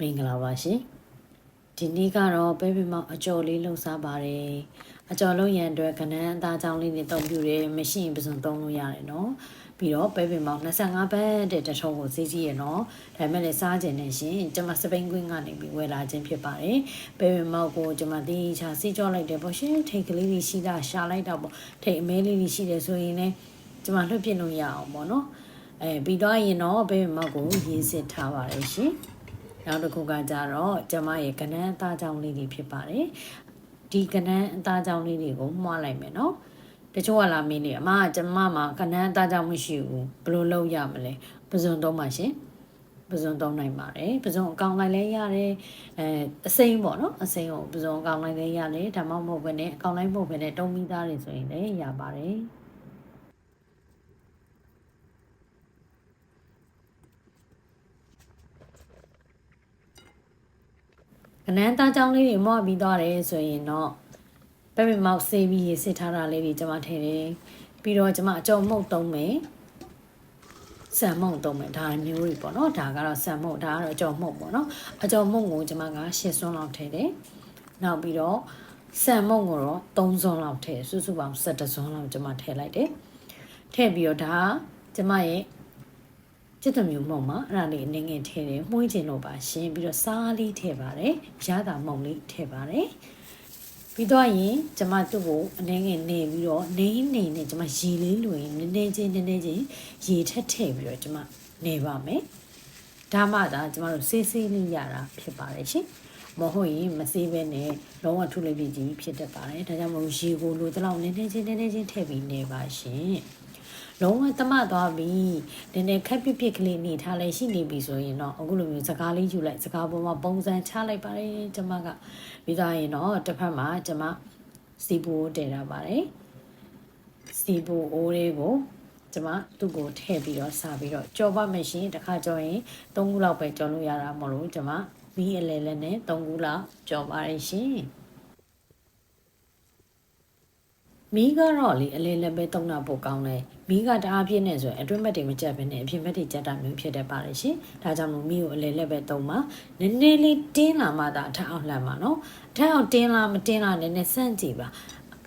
မင်္ဂလာပါရှင်ဒီနေ့ကတော့ပဲပင်မောက်အကျော်လေးလှုပ်ရှားပါတယ်အကျော်လုံးရန်အတွက်ကနန်းအသားချောင်းလေးနဲ့တုံပြူတယ်မရှိရင်ပစုံသုံးလို့ရတယ်နော်ပြီးတော့ပဲပင်မောက်25ဘတ်တဲ့တထုံးကိုဈေးကြီးရနော်ဒါပေမဲ့လည်းစားခြင်းနဲ့ရှင်ကျွန်မစပိန်ကွင်းကနေပြီးဝယ်လာခြင်းဖြစ်ပါတယ်ပဲပင်မောက်ကိုကျွန်မတီးချာစီးကြောလိုက်တယ်ပေါ့ရှင်ထိတ်ကလေးလေးရှိတာရှာလိုက်တော့ပေါ့ထိတ်အမဲလေးလေးရှိတယ်ဆိုရင်လည်းကျွန်မလွှတ်ပြလို့ရအောင်ပေါ့နော်အဲပြီးတော့ရင်တော့ပဲပင်မောက်ကိုရေးစစ်ထားပါတယ်ရှင် နောက်တစ်ခုကကြတော့ကျမရဲ့ကနန်းအသားကြောင်လေးတွေဖြစ်ပါတယ်ဒီကနန်းအသားကြောင်လေးတွေကိုမှွားလိုက်မယ်နော်တချို့ကလာမင်းနေအမကကျမမှာကနန်းအသားကြောင်မရှိဘူးဘယ်လိုလုပ်ရမလဲပဇွန်သုံးပါရှင်ပဇွန်သုံးနိုင်ပါတယ်ပဇွန်အကောင်လိုက်လဲရတယ်အဲအစိမ်းပေါ့နော်အစိမ်းကိုပဇွန်အကောင်လိုက်လဲရတယ်ဒါမှမဟုတ်ဘဲနဲ့အကောင်လိုက်မဟုတ်ဘဲနဲ့တုံးမိသားတွေဆိုရင်လည်းရပါတယ် ကနန်းသားချောင်းလေးတွေမော့ပြီးသွားတယ်ဆိုရင်တော့ပဲပင်မောက်ဆေးပြီးရစစ်ထားတာလေးတွေကျွန်မထည့်တယ်ပြီးတော့ကျွန်မအကြော်မှုတ်သုံးမယ်ဆန်မုံသုံးမယ်ဒါမျိုးတွေပေါ့နော်ဒါကတော့ဆန်မုံဒါကတော့အကြော်မှုတ်ပေါ့နော်အကြော်မှုတ်ကိုကျွန်မကရှစ်စွန်းလောက်ထည့်တယ်နောက်ပြီးတော့ဆန်မုံကိုတော့3စွန်းလောက်ထည့်စုစုပေါင်း7စွန်းလောက်ကျွန်မထည့်လိုက်တယ်ထည့်ပြီးတော့ဒါကကျွန်မရဲ့ ကျက်တမျိုးမုံမှာအဲ့ဒါလေးအနေငယ်ထည့်တယ်မှုန်းကျင်လို့ပါရှင်ပြီးတော့စားလေးထည့်ပါတယ်ရတာမုံလေးထည့်ပါတယ်ပြီးတော့ရင်ကျမသူ့ကိုအနေငယ်နေပြီးတော့နေနေနဲ့ကျမရေလေးလိုရင်နည်းနည်းချင်းနည်းနည်းချင်းရေထက်ထည့်ပြီးတော့ကျမနေပါမယ်ဒါမှသာကျမတို့စေးစေးလေးရတာဖြစ်ပါတယ်ရှင်မဟုတ်ရင်မစေးပဲနဲ့လုံးဝထုလေးပြကြီးဖြစ်တတ်ပါတယ်ဒါကြောင့်မလို့ရေကိုလိုတလောက်နည်းနည်းချင်းနည်းနည်းချင်းထည့်ပြီးနေပါရှင် လုံးဝတမသွားပြီနည်းနည်းခက်ပြစ်ပြစ်ကလေးနေထားလဲရှိနေပြီဆိုရင်တော့အခုလိုမျိုးစကားလေးယူလိုက်စကားပေါ်မှာပုံစံချလိုက်ပါတယ်ကျမကပြီးသားရင်တော့တစ်ဖက်မှာကျမစီပူတည်ထားပါတယ်စီပူအိုးလေးကိုကျမသူ့ကိုထည့်ပြီးတော့စားပြီးတော့ကြော်ပါမယ်ရှင်တစ်ခါကြော်ရင်၃ခုလောက်ပဲကြော်လို့ရတာမဟုတ်လို့ကျမမီးအလဲလဲနဲ့၃ခုလောက်ကြော်ပါတယ်ရှင် မီးကတော့လေအလဲလက်ပဲတုံးတာပိုကောင်းတယ်မီးကတအားပြည့်နေဆိုရင်အတွင်းဘက်တွေမကြက်ဘဲနဲ့အပြင်ဘက်တွေကြက်တာမျိုးဖြစ်တတ်ပါတယ်ရှင်ဒါကြောင့်မို့မီးကိုအလဲလက်ပဲတုံးပါနည်းနည်းလေးတင်းလာမှသာအထက်အောင်လှမ်းပါနော်အထက်အောင်တင်းလာမတင်းလာနည်းနည်းစန့်ကြည့်ပါ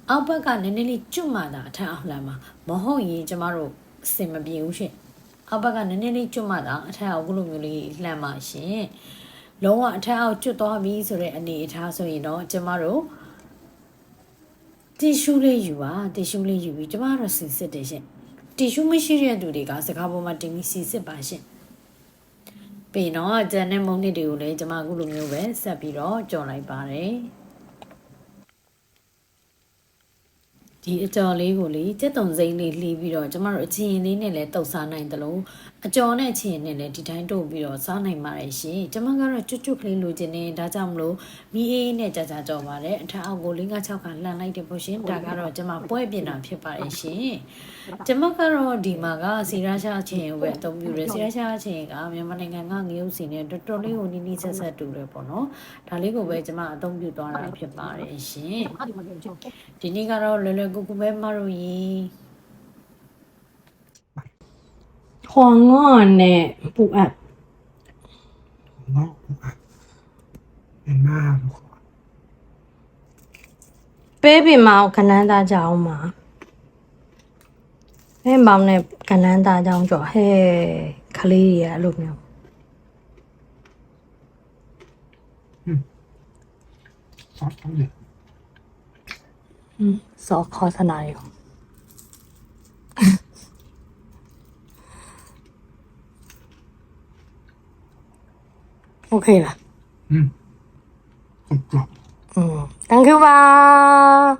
အောက်ဘက်ကနည်းနည်းလေးကျွတ်မှသာအထက်အောင်လှမ်းပါမဟုတ်ရင်ကျမတို့အစင်မပြေဘူးရှင်အောက်ဘက်ကနည်းနည်းလေးကျွတ်မှသာအထက်အောင်ခုလိုမျိုးလေးလှမ်းပါရှင်လုံးဝအထက်အောင်ကျွတ်သွားပြီဆိုတဲ့အနေအထားဆိုရင်တော့ကျမတို့ တီရှူးလေးယူပါတီရှူးလေးယူပြီးကျမတို့စီစစ်တယ်ရှင်တီရှူးမရှိတဲ့သူတွေကစကားပေါ်မှာတင်ပြီးစီစစ်ပါရှင်ပြီးတော့ဂျန်နဲ့မုံနစ်တွေကိုလည်းကျမအခုလိုမျိုးပဲဆက်ပြီးတော့ကြော်လိုက်ပါတယ်ဒီအကြော်လေးကိုလေစက်တုံစိမ့်လေးလှီးပြီးတော့ကျမတို့အချင်းလေးနဲ့လည်းတုပ်စားနိုင်တယ်လို့အကြော်နဲ့အချင်းနဲ့လည်းဒီတိုင်းတို့ပြီးတော့စားနိုင်ပါတယ်ရှင်ကျမကတော့ကျွတ်ကျွတ်ကလေးလိုချင်နေဒါကြောင့်မလို့မီးအေးနဲ့ကြာကြာကြော်ပါတယ်အထက်အောက်ကို5 6ခါလှန်လိုက်တယ်ပေါ့ရှင်ဒါကတော့ကျမပွဲပြင်တာဖြစ်ပါတယ်ရှင်ကျမကတော့ဒီမှာကစီရာရှာချင်းကိုပဲအသုံးပြုတယ်စီရာရှာချင်းကမြန်မာနိုင်ငံကငရုတ်စီနဲ့တော်တော်လေးကိုနီးနီးဆက်ဆက်တူတယ်ပေါ့နော်ဒါလေးကိုပဲကျမအသုံးပြုသွားတာဖြစ်ပါတယ်ရှင်အဒီမှာကြောက်ဒီနေ့ကတော့လွယ်လွယ်ကူကူပဲမတို့ရီ ถั่วงอนเนี่ยปุกอัดงอกปุกอัดเป็นมากทุกคน baby မအောင်ခဏန်းသားကြအောင်ပါဟဲ့မောင်နဲ့ခဏန်းသားကြအောင်ကြော်ซอสต้องเนี่อืมซอสคอสนาอยู่ ok 了嗯嗯嗯 thank you 吧